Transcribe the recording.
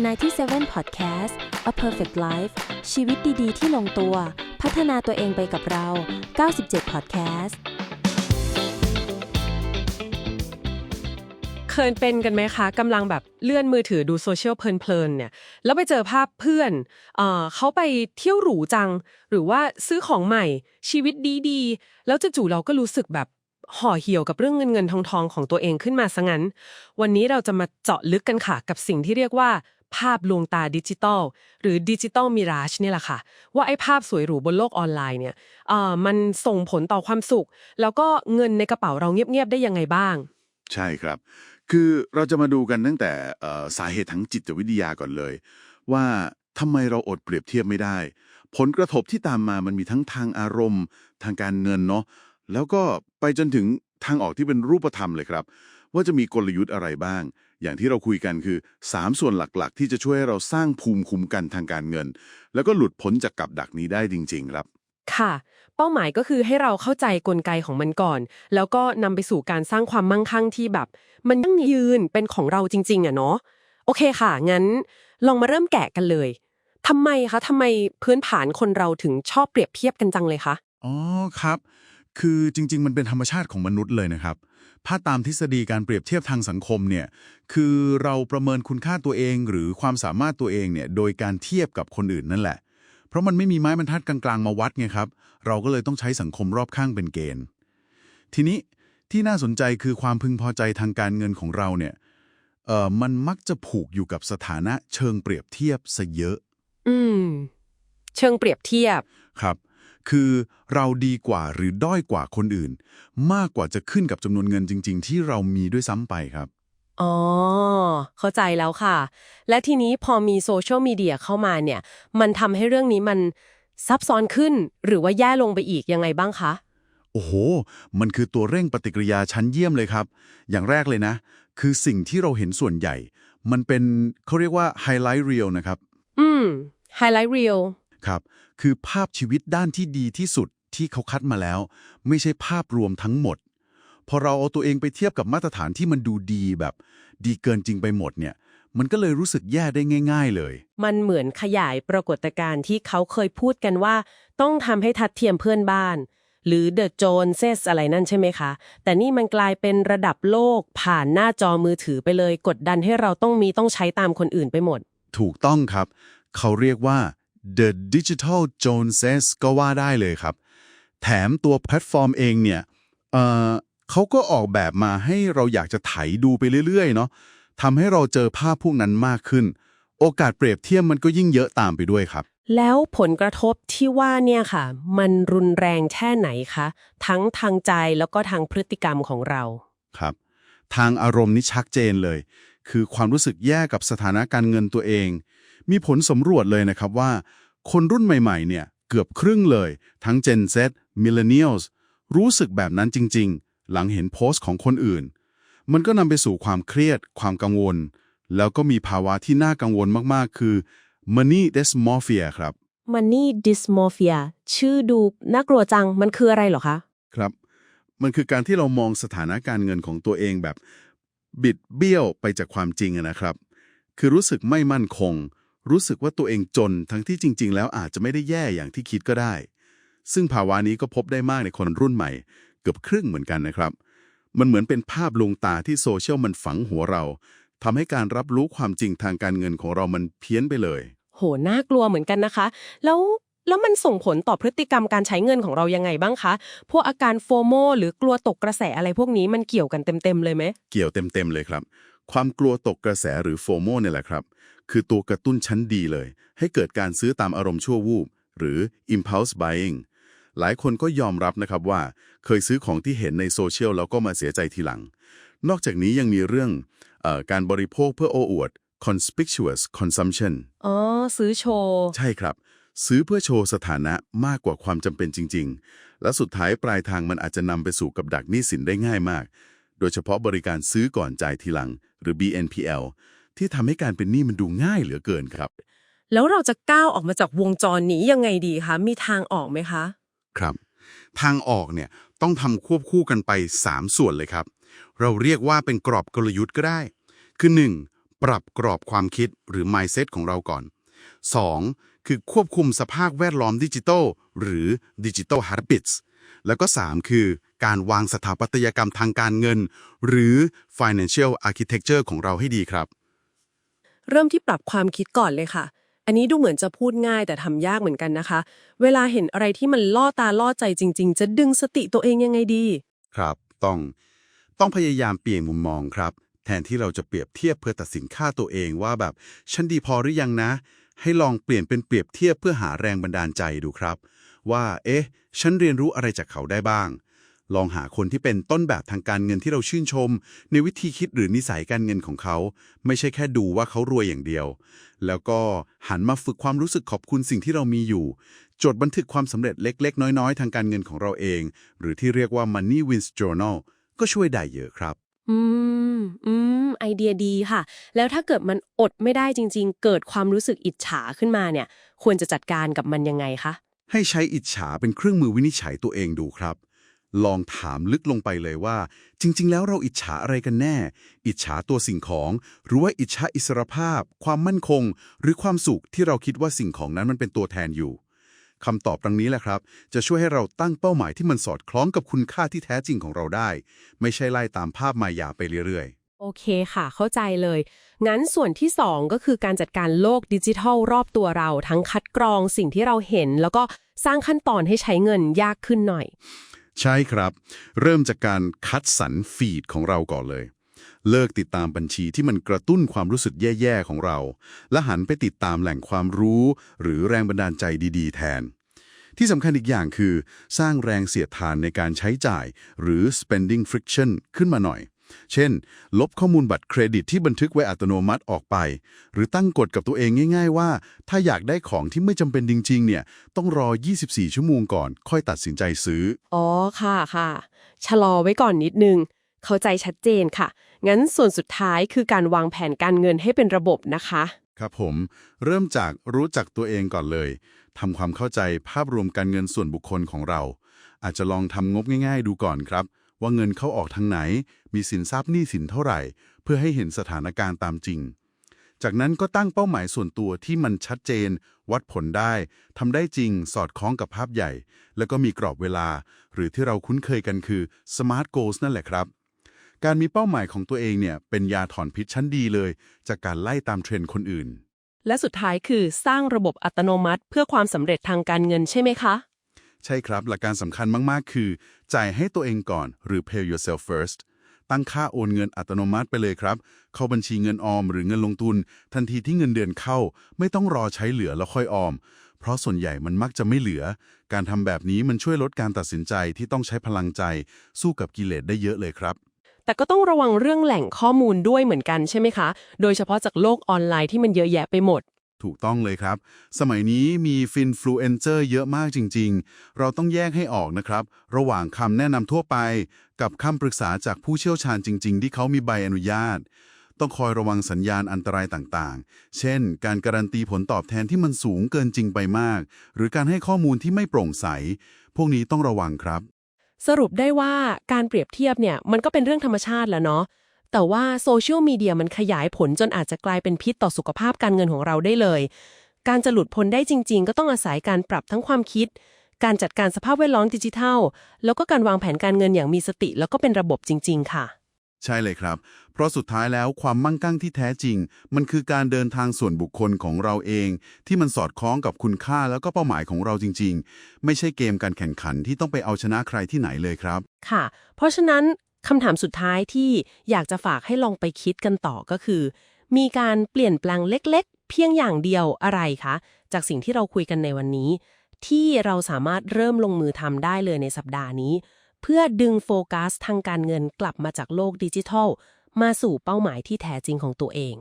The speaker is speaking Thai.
97 Podcast A Perfect Life ชีวิตดี ๆ ที่ลงตัว พัฒนาตัวเองไปกับเรา 97 Podcast เคยเป็นกันไหมคะกำลังแบบเลื่อนมือถือดูโซเชียลเพลินๆเนี่ยแล้วไปเจอภาพเพื่อนเออเขาไปเที่ยวหรูจัง หรือว่าซื้อของใหม่ ชีวิตดีๆ แล้วจู่ๆเราก็รู้สึกแบบห่อเหี่ยวกับเรื่องเงินเงินทองทองของตัวเองขึ้นมาซะงั้น วันนี้เราจะมาเจาะลึกกันค่ะกับสิ่งที่เรียกว่า ภาพลวงตาดิจิตอลหรือดิจิตอลมิราชเนี่ยแหละค่ะ ว่าไอ้ภาพสวยหรูบนโลกออนไลน์เนี่ยเอ่อมันส่งผลต่อความสุข แล้วก็เงินในกระเป๋าเราเงียบๆได้ยังไงบ้าง ใช่ครับ คือเราจะมาดูกันตั้งแต่อ่อสาเหตุทางจิตวิทยาก่อนเลย ว่าทำไมเราอดเปรียบเทียบไม่ได้ ผลกระทบที่ตามมามันมีทั้งทางอารมณ์ ทางการเงินเนาะแล้วก็ไปจนถึง ทางออกที่เป็นรูปธรรมเลยครับ ว่าจะมีกลยุทธ์อะไรบ้าง อย่างที่เราคุยกันคือ 3 ส่วนหลักๆ ที่จะช่วยให้เราสร้างภูมิคุ้มกันทางการเงิน แล้วก็หลุดพ้นจากกับดักนี้ได้จริง ๆ ครับ ค่ะ เป้าหมายก็คือให้เราเข้าใจกลไกของมันก่อน แล้วก็นำไปสู่การสร้างความมั่งคั่งที่แบบ มันยั่งยืนเป็นของเราจริง ๆอะเนาะโอเคค่ะ งั้น ลองมาเริ่มแกะกันเลยทำไมคะทำไมพื้นฐานคนเราถึงชอบเปรียบเทียบกันจังเลยคะ อ๋อครับ คือจริง ๆ มันเป็นธรรมชาติของมนุษย์เลยนะครับ ถ้าตามทฤษฎีการเปรียบเทียบทางสังคมเนี่ย คือเราประเมินคุณค่าตัวเองหรือความสามารถตัวเองเนี่ย โดยการเทียบกับคนอื่นนั่นแหละ เพราะมันไม่มีไม้บรรทัดกลางๆมาวัดไงครับ เราก็เลยต้องใช้สังคมรอบข้างเป็นเกณฑ์ ทีนี้ที่น่าสนใจคือความพึงพอใจทางการเงินของเราเนี่ย เอ่อ มันมักจะผูกอยู่กับสถานะเชิงเปรียบเทียบซะเยอะ อืม เชิงเปรียบเทียบ ครับ คือเราดีกว่าหรือด้อยกว่าคนอื่น มากกว่าจะขึ้นกับจำนวนเงินจริง ๆ ที่เรามีด้วยซ้ำไปครับ อ๋อ เข้าใจแล้วค่ะ และทีนี้พอมีโซเชียลมีเดียเข้ามาเนี่ย มันทำให้เรื่องนี้มันซับซ้อนขึ้นหรือว่าแย่ลงไปอีกยังไงบ้างคะ โอ้โห มันคือตัวเร่งปฏิกิริยาชั้นเยี่ยมเลยครับ อย่างแรกเลยนะ คือสิ่งที่เราเห็นส่วนใหญ่ มันเป็นเขาเรียกว่าไฮไลท์เรียลนะครับ อืมไฮไลท์เรียล ครับ คือภาพชีวิตด้านที่ดีที่สุดที่เขาคัดมาแล้ว ไม่ใช่ภาพรวมทั้งหมด พอเราเอาตัวเองไปเทียบกับมาตรฐานที่มันดูดีแบบ ดีเกินจริงไปหมดเนี่ย มันก็เลยรู้สึกแย่ได้ง่าย ๆ เลย มันเหมือนขยายปรากฏการณ์ที่เขาเคยพูดกันว่า ต้องทำให้ทัดเทียมเพื่อนบ้าน หรือ The Joneses อะไรนั่นใช่ไหมคะ แต่นี่มันกลายเป็นระดับโลกผ่านหน้าจอมือถือไปเลย กดดันให้เราต้องมีต้องใช้ตามคนอื่นไปหมด ถูกต้องครับ เขาเรียกว่า the digital Joneses ก็ว่าได้เลยครับ แถมตัวแพลตฟอร์มเองเนี่ยเอ่อเขาก็ออกแบบมาให้เราอยากจะไถดูไปเรื่อยๆเนาะทำให้เราเจอภาพพวกนั้นมากขึ้น โอกาสเปรียบเทียบมันก็ยิ่งเยอะตามไปด้วยครับ แล้วผลกระทบที่ว่าเนี่ยค่ะ มันรุนแรงแค่ไหนคะ ทั้งทางใจแล้วก็ทางพฤติกรรมของเราครับ ทางอารมณ์นี่ชัดเจนเลย คือความรู้สึกแย่กับสถานะการเงินตัวเอง มีผลสำรวจเลยนะครับว่า คนรุ่นใหม่ๆ เนี่ยเกือบครึ่งเลย ทั้ง Gen Z Millennials รู้สึกแบบนั้นจริง ๆ หลังเห็นโพสต์ของคนอื่น มันก็นำไปสู่ความเครียด ความกังวล แล้วก็มีภาวะที่น่ากังวลมากๆ คือ money dysmorphia ครับ Money Dysmorphia ชื่อดูน่ากลัวจัง มันคืออะไรเหรอคะ ครับ มันคือการที่เรามองสถานะการเงินของตัวเองแบบ บิดเบี้ยวไปจากความจริงนะครับ คือรู้สึกไม่มั่นคง รู้สึกว่าตัวเองจนทั้งที่จริง ๆ แล้วอาจจะไม่ได้แย่อย่างที่คิดก็ได้ ซึ่งภาวะนี้ก็พบได้มากในคนรุ่นใหม่ เกือบครึ่งเหมือนกันนะครับ มันเหมือนเป็นภาพลวงตาที่โซเชียลมันฝังหัวเราทำให้การรับรู้ความจริงทางการเงินของเรามันเพี้ยนไปเลย โหน่ากลัวเหมือนกันนะคะ แล้ว แล้วมันส่งผลต่อพฤติกรรมการใช้เงินของเรายังไงบ้างคะ พวกอาการโฟโมหรือกลัวตกกระแสอะไรพวกนี้มันเกี่ยวกันเต็มๆเลยไหม เกี่ยวเต็มๆเลยครับ ความกลัวตกกระแสหรือโฟโมเนี่ยแหละครับ คือตัวกระตุ้นชั้นดีเลย ให้เกิดการซื้อตามอารมณ์ชั่ววูบ หรือ impulse buying หลายคนก็ยอมรับนะครับว่า เคยซื้อของที่เห็นในโซเชียลแล้วก็มาเสียใจทีหลัง นอกจากนี้ยังมีเรื่องเออการบริโภคเพื่อโอ้อวด conspicuous consumption อ๋อ ซื้อโชว์ ใช่ครับ ซื้อเพื่อโชว์สถานะมากกว่าความจำเป็นจริง ๆ และสุดท้ายปลายทางมันอาจจะนำไปสู่กับดักหนี้สินได้ง่ายมาก โดยเฉพาะบริการซื้อก่อนจ่ายทีหลัง หรือ BNPL ที่ทำให้การเป็นหนี้มันดูง่ายเหลือเกินครับ แล้วเราจะก้าวออกมาจากวงจรนี้ยังไงดีคะ มีทางออกไหมคะ ครับ ทางออกเนี่ยต้องทำควบคู่กันไป 3 ส่วนเลยครับ เราเรียกว่าเป็นกรอบกลยุทธ์ก็ได้ คือ 1. ปรับกรอบความคิดหรือ mindset ของเราก่อน 2. คือควบคุมสภาพแวดล้อมดิจิทัลหรือ Digital Habits แล้วก็ 3 คือการวางสถาปัตยกรรมทางการเงิน หรือ Financial Architecture ของเราให้ดีครับ เริ่มที่ปรับความคิดก่อนเลยค่ะ อันนี้ดูเหมือนจะพูดง่ายแต่ทำยากเหมือนกันนะคะ เวลาเห็นอะไรที่มันล่อตาล่อใจจริง ๆ จะดึงสติตัวเองยังไงดี ครับ ต้อง ต้องพยายามเปลี่ยนมุมมองครับ แทนที่เราจะเปรียบเทียบเพื่อตัดสินค่าตัวเองว่าแบบ ฉันดีพอหรือยังนะ ให้ลองเปลี่ยนเป็นเปรียบเทียบเพื่อหาแรงบันดาลใจดูครับ ว่า เอ๊ะ ฉันเรียนรู้อะไรจากเขาได้บ้าง ลองหาคนที่เป็นต้นแบบทางการเงินที่เราชื่นชม ในวิธีคิดหรือนิสัยการเงินของเขา ไม่ใช่แค่ดูว่าเขารวยอย่างเดียว แล้วก็หันมาฝึกความรู้สึกขอบคุณสิ่งที่เรามีอยู่ จดบันทึกความสำเร็จเล็ก ๆ น้อย ๆ ทางการเงินของเราเอง หรือที่เรียกว่า Money Wins Journal ก็ช่วยได้เยอะครับ อืม อืม ไอเดียดีค่ะ แล้วถ้าเกิดมันอดไม่ได้จริง ๆ เกิดความรู้สึกอิจฉาขึ้นมาเนี่ย ควรจะจัดการกับมันยังไงคะ ให้ใช้อิจฉาเป็นเครื่องมือวินิจฉัยตัวเองดูครับ ลองถามลึกลงไปเลยว่า จริง ๆ แล้วเราอิจฉาอะไรกันแน่ อิจฉาตัวสิ่งของ หรือว่าอิจฉาอิสรภาพ ความมั่นคง หรือความสุขที่เราคิดว่าสิ่งของนั้นมันเป็นตัวแทนอยู่ คำตอบดังนี้แหละครับ จะช่วยให้เราตั้งเป้าหมายที่มันสอดคล้องกับคุณค่าที่แท้จริงของเราได้ ไม่ใช่ไล่ตามภาพมายาไปเรื่อยโอเคค่ะ เข้าใจเลย งั้นส่วนที่ 2 ก็คือการจัดการโลกดิจิทัลรอบตัวเรา ทั้งคัดกรองสิ่งที่เราเห็น แล้วก็สร้างขั้นตอนให้ใช้เงินยากขึ้นหน่อยๆใช่ครับ เริ่มจากการคัดสรรฟีดของเราก่อนเลย เลิกติดตามบัญชีที่มันกระตุ้นความรู้สึกแย่ๆของเรา และหันไปติดตามแหล่งความรู้ หรือแรงบันดาลใจดีๆ แทน ที่สำคัญอีกอย่างคือ สร้างแรงเสียดทานในการใช้จ่าย หรือ spending friction ขึ้นมาหน่อย เช่น ลบข้อมูลบัตรเครดิตที่บันทึกไว้อัตโนมัติออกไป หรือตั้งกฎกับตัวเองง่าย ๆ ว่า ถ้าอยากได้ของที่ไม่จำเป็นจริง ๆ เนี่ย ต้องรอ 24 ชั่วโมงก่อน ค่อยตัดสินใจซื้อ อ๋อ ค่ะค่ะ ชะลอไว้ก่อนนิดนึง เข้าใจชัดเจนค่ะ งั้นส่วนสุดท้ายคือการวางแผนการเงินให้เป็นระบบนะคะ ครับผม เริ่มจากรู้จักตัวเองก่อนเลยทำความเข้าใจภาพรวมการเงินส่วนบุคคลของเรา อาจจะลองทำงบง่าย ๆ ดูก่อนครับ ว่าเงินเข้าออกทางไหน มีสินทรัพย์หนี้สินเท่าไหร่ เพื่อให้เห็นสถานการณ์ตามจริง จากนั้นก็ตั้งเป้าหมายส่วนตัวที่มันชัดเจน วัดผลได้ทำได้จริง สอดคล้องกับภาพใหญ่ แล้วก็มีกรอบเวลา หรือที่เราคุ้นเคยกันคือ smart goals นั่นแหละครับ การมีเป้าหมายของตัวเองเนี่ยเป็นยาถอนพิษชั้นดีเลย จากการไล่ตามเทรนด์คนอื่น และสุดท้ายคือสร้างระบบอัตโนมัติ เพื่อความสำเร็จทางการเงินใช่ไหมคะ ใช่ครับ หลักการสำคัญมากๆ คือ จ่ายให้ตัวเองก่อนหรือ pay yourself first ตั้งค่าโอนเงินอัตโนมัติไปเลยครับ เข้าบัญชีเงินออมหรือเงินลงทุน ทันทีที่เงินเดือนเข้า ไม่ต้องรอใช้เหลือแล้วค่อยออม เพราะส่วนใหญ่มันมักจะไม่เหลือ การทำแบบนี้มันช่วยลดการตัดสินใจที่ต้องใช้พลังใจ สู้กับกิเลสได้เยอะเลยครับ แต่ก็ต้องระวังเรื่องแหล่งข้อมูลด้วยเหมือนกันใช่ไหมคะ โดยเฉพาะจากโลกออนไลน์ที่มันเยอะแยะไปหมด ถูกต้องเลยครับ สมัยนี้มีฟินฟลูเอนเจอร์เยอะมากจริง ๆ เราต้องแยกให้ออกนะครับ ระหว่างคำแนะนำทั่วไป กับคำปรึกษาจากผู้เชี่ยวชาญจริง ๆ ที่เขามีใบอนุญาต ต้องคอยระวังสัญญาณอันตรายต่างๆ เช่น การการันตีผลตอบแทนที่มันสูงเกินจริงไปมาก หรือการให้ข้อมูลที่ไม่โปร่งใส พวกนี้ต้องระวังครับ สรุปได้ว่าการเปรียบเทียบเนี่ยมันก็เป็นเรื่องธรรมชาติแล้วเนาะแต่ว่าโซเชียลมีเดียมันขยายผลจนอาจจะกลายเป็นพิษต่อสุขภาพการเงินของเราได้เลย การจะหลุดพ้นได้จริง ๆ ก็ต้องอาศัยการปรับทั้งความคิด การจัดการสภาพแวดล้อมดิจิทัล แล้วก็การวางแผนการเงินอย่างมีสติ แล้วก็เป็นระบบจริง ๆ ค่ะ ใช่เลยครับ เพราะสุดท้ายแล้วความมั่งคั่งที่แท้จริง มันคือการเดินทางส่วนบุคคลของเราเอง ที่มันสอดคล้องกับคุณค่าแล้วก็เป้าหมายของเราจริง ๆ ไม่ใช่เกมการแข่งขันที่ต้องไปเอาชนะใครที่ไหนเลยครับ ค่ะ เพราะฉะนั้นคำถามสุดท้ายที่อยากจะฝากให้ลองไปคิดกันต่อก็คือ มีการเปลี่ยนแปลงเล็ก ๆ เพียงอย่างเดียวอะไรคะจากสิ่งที่เราคุยกันในวันนี้ ที่เราสามารถเริ่มลงมือทำได้เลยในสัปดาห์นี้ เพื่อดึงโฟกัสทางการเงินกลับมาจากโลกดิจิทัล มาสู่เป้าหมายที่แท้จริงของตัวเอง